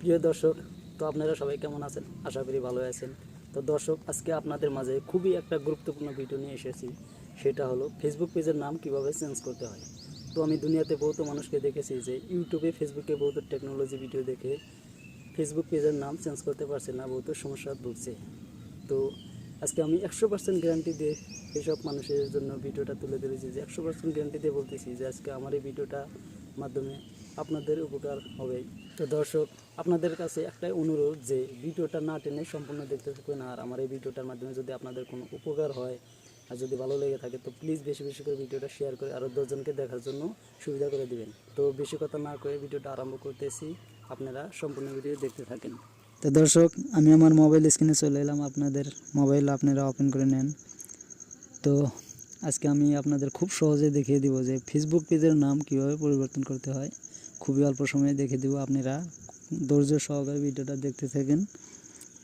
প্রিয় দর্শক, তো আপনারা সবাই কেমন আছেন? আশা করি ভালো আছেন। তো দর্শক, আজকে আপনাদের মাঝে খুবই একটা গুরুত্বপূর্ণ ভিডিও নিয়ে এসেছি। সেটা হলো ফেসবুক পেজের নাম কীভাবে চেঞ্জ করতে হয়। তো আমি দুনিয়াতে বহুত মানুষকে দেখেছি যে ইউটিউবে ফেসবুকে বহুত টেকনোলজি ভিডিও দেখে ফেসবুক পেজের নাম চেঞ্জ করতে পারছে না, বহুত সমস্যা ভুগছে। তো আজকে আমি একশো পার্সেন্ট গ্যারান্টি দিয়ে এইসব মানুষের জন্য ভিডিওটা তুলে ধরেছি যে একশো পার্সেন্ট গ্যারান্টি দিয়ে বলতেছি যে আজকে আমার এই ভিডিওটা মাধ্যমে আপনাদের উপকার হবে। তো দর্শক, আপনাদের কাছে একটাই অনুরোধ যে ভিডিওটা না টেনে সম্পূর্ণ দেখতে থাকবেন আর আমার এই ভিডিওটার মাধ্যমে যদি আপনাদের কোনো উপকার হয় আর যদি ভালো লেগে থাকে, তো প্লিজ বেশি বেশি করে ভিডিওটা শেয়ার করে আরও দশজনকে দেখার জন্য সুবিধা করে দিবেন। তো বেশি কথা না করে ভিডিওটা আরম্ভ করতেছি। আপনারা সম্পূর্ণ ভিডিও দেখতে থাকেন। তো দর্শক, আমি আমার মোবাইল স্ক্রিনে চলে এলাম। আপনাদের মোবাইল আপনারা ওপেন করে নেন। তো আজকে আমি আপনাদের খুব সহজে দেখিয়ে দিব যে ফেসবুক পেজের নাম কীভাবে পরিবর্তন করতে হয়। খুবই অল্প সময়ে দেখিয়ে দিব আপনারা। ধৈর্য সহকারে ভিডিওটা দেখতে থাকেন।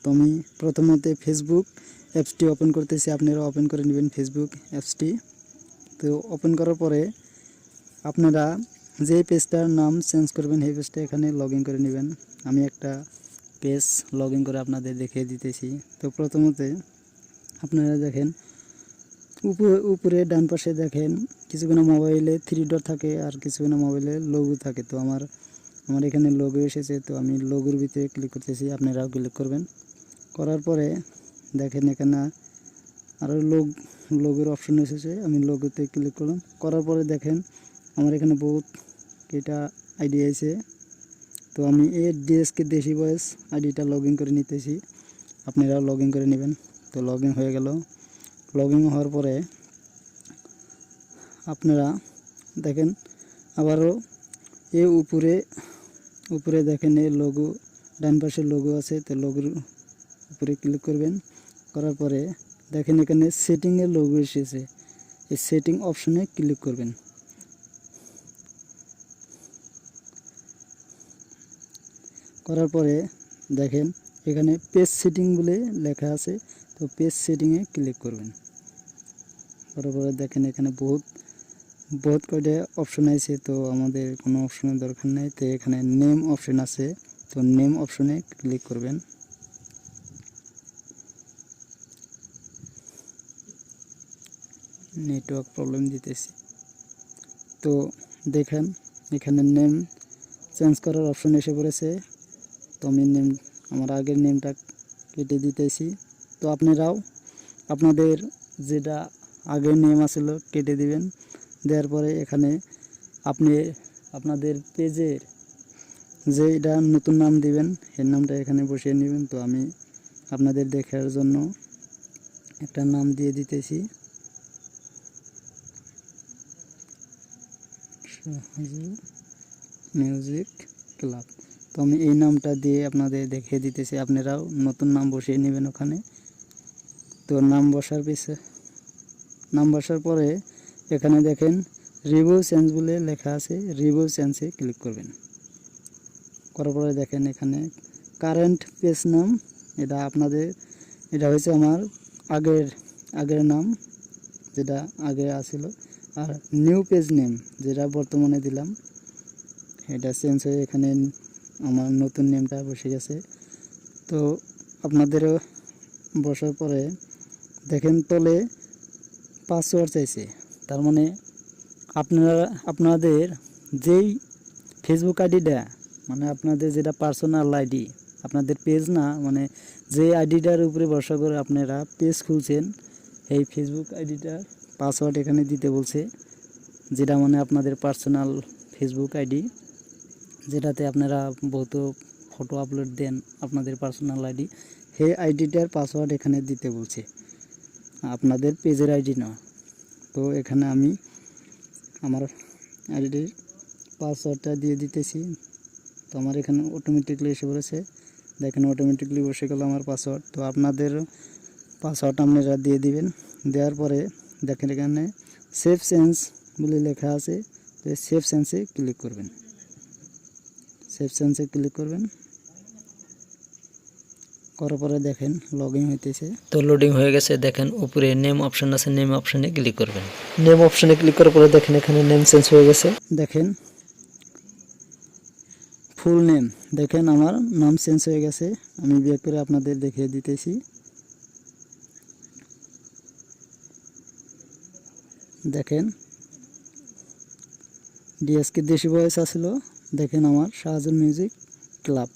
তো আমি প্রথমত ফেসবুক অ্যাপসটি ওপেন করতেছি। আপনারা ওপেন করে নেবেন ফেসবুক অ্যাপসটি তো ওপেন করার পরে আপনারা যে পেজটার নাম চেঞ্জ করবেন, সেই পেজটা এখানে লগ করে নেবেন। আমি একটা পেজ লগ করে আপনাদের দেখিয়ে দিতেছি। তো প্রথমতে আপনারা দেখেন উপরে ডান পাশে দেখেন, কিছুক্ষণ মোবাইলে থ্রি ডট থাকে আর কিছুক্ষণ মোবাইলে লোগো থাকে। তো আমার আমার এখানে লোগো এসেছে, তো আমি লোগোর ভিতরে ক্লিক করতেছি, আপনারাও ক্লিক করবেন। করার পরে দেখেন এখানে আরও লোক লোগোর অপশন এসেছে, আমি লোগোতে ক্লিক করলাম। করার পরে দেখেন আমার এখানে বহুত এটা আইডি আছে। তো আমি এই ডিএসকে দেশি বয়েস আইডিটা লগ করে নিতেছি। আপনারাও লগ করে নেবেন। তো লগ হয়ে গেল। লগ ইন হওয়ার পরে আপনারা দেখেন আবারও এ উপরে উপরে দেখেন এই লোগো ডান পাশে লোগো আছে, তো লোগোর উপরে ক্লিক করবেন। করার পরে দেখেন এখানে সেটিংয়ের লোগো এসেছে। এই সেটিং অপশনে ক্লিক করবেন। করার পরে দেখেন এখানে পেজ সেটিং বলে লেখা আছে, তো পেজ সেটিংয়ে ক্লিক করবেন। পরে দেখেন এখানে বহুত বহুত কয়টা অপশন আছে, তো আমাদের কোনো অপশনের দরকার নেই। তো এখানে নেম অপশন আছে, তো নেম অপশনে ক্লিক করবেন। নেটওয়ার্ক প্রবলেম দিতেছি। তো দেখেন, এখানে নেম চেঞ্জ করার অপশন এসে পড়েছে, তো আমি নেম আমার আগের নেমটা কেটে দিতেছি। তো আপনারাও আপনাদের যেটা আগের নেম আছিল কেটে দিবেন। দেওয়ার পরে এখানে আপনি আপনাদের পেজের যে এটা নতুন নাম দিবেন এর নামটা এখানে বসিয়ে নেবেন। তো আমি আপনাদের দেখার জন্য একটা নাম দিয়ে দিতেছি। মিউজিক ক্লাব তো আমি এই নামটা দিয়ে আপনাদের দেখিয়ে দিতেছি। আপনারাও নতুন নাম বসিয়ে নেবেন ওখানে। তো নাম বসার পিছে, নাম বসার পরে এখানে দেখেন রিভিউ চেঞ্জ বলে লেখা আছে। রিভিউ চেঞ্জে ক্লিক করবেন। করার পরে দেখেন এখানে কারেন্ট পেজ নাম, এটা আপনাদের, এটা হয়েছে আমার আগের আগের নাম, যেটা আগে আছিল। আর নিউ পেজ নেম যেটা বর্তমানে দিলাম, এটা চেঞ্জ হয়ে এখানে আমার নতুন নেমটা বসে গেছে। তো আপনাদেরও বসার পরে দেখেন তলে পাসওয়ার্ড চাইছে। তার মানে আপনারা, আপনাদের যেই ফেসবুক আইডিটা মানে আপনাদের যেটা পার্সোনাল আইডি আপনাদের পেজ না মানে যে আইডিটার উপরে ভরসা করে আপনারা পেজ খুলছেন, এই ফেসবুক আইডিটার পাসওয়ার্ড এখানে দিতে বলছে, যেটা মানে আপনাদের পার্সোনাল ফেসবুক আইডি যেটাতে আপনারা বহুত ফটো আপলোড দেন আপনাদের পার্সোনাল আইডি সেই আইডিটার পাসওয়ার্ড এখানে দিতে বলছে। আপনাদের পেজের আইডি না। তো এখানে আমি আমার আইডির পাসওয়ার্ডটা দিয়ে দিতেছি। তো আমার এখানে অটোমেটিকলি এসে পড়েছে। দেখেন অটোমেটিকলি বসে গেল আমার পাসওয়ার্ড তো আপনাদের পাসওয়ার্ড আপনারা দিয়ে দিবেন। দেওয়ার পরে দেখেন এখানে সেফ সেন্স বলে লেখা আছে। তো সেফ সেন্সে ক্লিক করবেন। সেফ সেন্সে ক্লিক করবেন। করার পরে দেখেন লগ ইন হইতেছে। তো লোডিং হয়ে গেছে দেখেন উপরে নেম অপশন আছে নেম অপশনে ক্লিক করবেন। নেম অপশনে ক্লিক করার পরে দেখেন এখানে নেম চেঞ্জ হয়ে গেছে। দেখেন ফুল নেম দেখেন আমার নাম চেঞ্জ হয়ে গেছে। আমি বিয়ে করে আপনাদের দেখিয়ে দিতেছি। দেখেন ডিএসকে দেশি বয়স আসলো। দেখেন আমার শাহজাহান মিউজিক ক্লাব।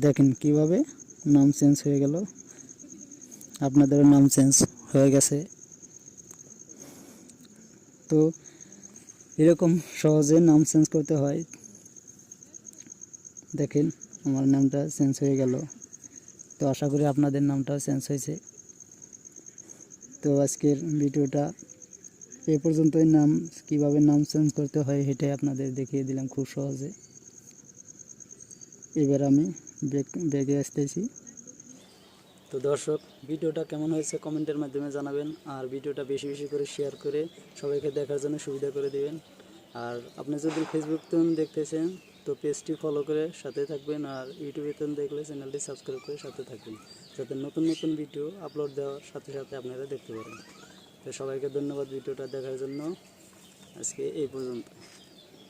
দেখেন কীভাবে নাম চেঞ্জ হয়ে গেল। আপনাদেরও নাম চেঞ্জ হয়ে গেছে। তো এরকম সহজে নাম চেঞ্জ করতে হয়। দেখেন আমার নামটা চেঞ্জ হয়ে গেল। তো আশা করি আপনাদের নামটাও চেঞ্জ হয়েছে। তো আজকের ভিডিওটা এ পর্যন্তই। নাম, কীভাবে নাম চেঞ্জ করতে হয় সেটাই আপনাদের দেখিয়ে দিলাম খুব সহজে। এবার আমি ব্যাগ ব্যাগে আসতেছি। তো দর্শক, ভিডিওটা কেমন হয়েছে কমেন্টের মাধ্যমে জানাবেন। আর ভিডিওটা বেশি বেশি করে শেয়ার করে সবাইকে দেখার জন্য সুবিধা করে দিবেন। আর আপনি যদি ফেসবুক থেকে দেখতেছেন, তো পেজটি ফলো করে সাথে থাকবেন। আর ইউটিউবে দেখলে চ্যানেলটি সাবস্ক্রাইব করে সাথে থাকবেন। যাতে নতুন নতুন ভিডিও আপলোড দেওয়ার সাথে সাথে আপনারা দেখতে পারেন। তো সবাইকে ধন্যবাদ ভিডিওটা দেখার জন্য। আজকে এই পর্যন্ত